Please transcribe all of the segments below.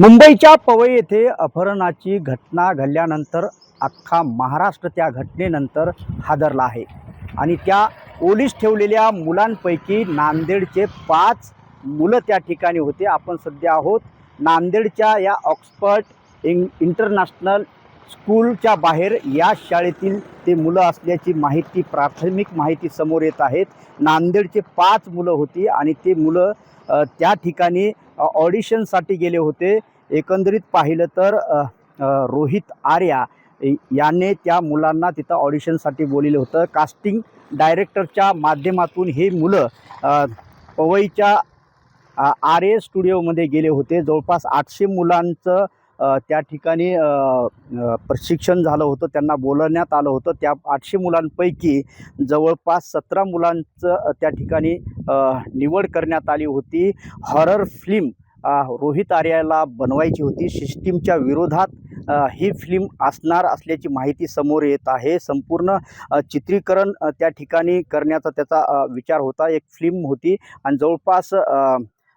मुंबईच्या पवई येथे अपहरणाची घटना घडल्यानंतर अख्खा महाराष्ट्र त्या घटनेनंतर हादरला आहे. आणि त्या ओलीस ठेवलेल्या मुलांपैकी नांदेडचे पाच मुलं त्या ठिकाणी होते. आपण सध्या आहोत नांदेडच्या या ऑक्सफर्ड इंग इंटरनॅशनल स्कूलच्या बाहेर. या शाळेतील ते मुलं असल्याची माहिती प्राथमिक माहिती समोर येत आहेत. नांदेडचे पाच मुलं होती आणि ते मुलं त्या ठिकाणी ऑडिशनसाठी गेले होते. एकंदरीत पाहिलं तर रोहित आर्या याने त्या मुलांना तिथं ऑडिशनसाठी बोलिलं होतं. कास्टिंग डायरेक्टरच्या माध्यमातून हे मुलं पवईच्या आर ए स्टुडिओमध्ये गेले होते. जवळपास आठशे मुलांचं त्या ठिकाणी प्रशिक्षण झालं होतं. त्यांना बोलवण्यात आलं होतं. त्या आठशे मुलांपैकी जवळपास सतरा मुलांचं त्या ठिकाणी निवड करण्यात आली होती. हॉरर फिल्म रोहित आर्याला बनवायची होती. सिस्टीमच्या विरोधात ही फिल्म असणार असल्याची माहिती समोर येत आहे. संपूर्ण चित्रीकरण त्या ठिकाणी करण्याचा त्याचा विचार होता. एक फिल्म होती. आणि जवळपास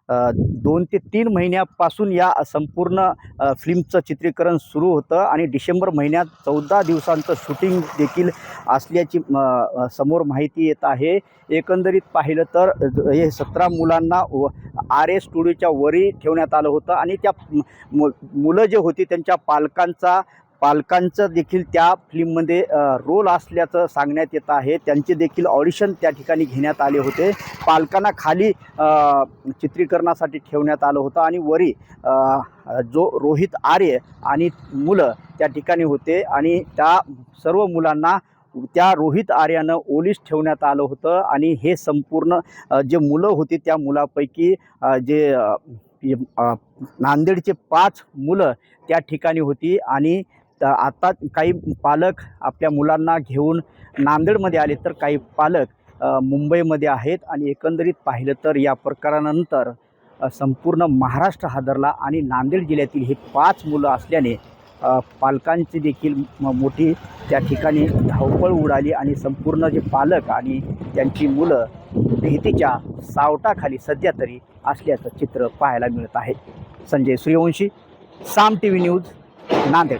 दोन ते तीन महिन्यापासून या संपूर्ण फिल्मचं चित्रीकरण सुरू होतं आणि डिसेंबर महिन्यात चौदा दिवसांचं शूटिंग देखील असल्याची म, समोर माहिती येत आहे. एकंदरीत पाहिलं तर हे सतरा मुलांना व आर ए स्टुडिओच्या वरी ठेवण्यात आलं होतं आणि त्या मु मुलं जे होती त्यांच्या पालकांचा पालकांचं देखील त्या फिल्ममध्ये रोल असल्याचं सांगण्यात येत आहे. त्यांचे देखील ऑडिशन त्या ठिकाणी घेण्यात आले होते. पालकांना खाली चित्रीकरणासाठी ठेवण्यात आलं होतं आणि वरी जो रोहित आर्य आणि मुलं त्या ठिकाणी होते आणि त्या सर्व मुलांना त्या रोहित आर्यानं ओलीस ठेवण्यात आलं होतं आणि हे संपूर्ण जे मुलं होती त्या मुलापैकी जे नांदेडचे पाच मुलं त्या ठिकाणी होती आणि तर आता काही पालक आपल्या मुलांना घेऊन नांदेडमध्ये आले तर काही पालक मुंबईमध्ये आहेत आणि एकंदरीत पाहिलं तर या प्रकारानंतर संपूर्ण महाराष्ट्र हादरला आणि नांदेड जिल्ह्यातील हे पाच मुलं असल्याने पालकांची देखील म मोठी त्या ठिकाणी धावपळ उडाली आणि संपूर्ण जे पालक आणि त्यांची मुलं भीतीच्या सावटाखाली सध्या तरी असल्याचं चित्र पाहायला मिळत आहे. Sanjay Suryavanshi Saam T V news Nanded.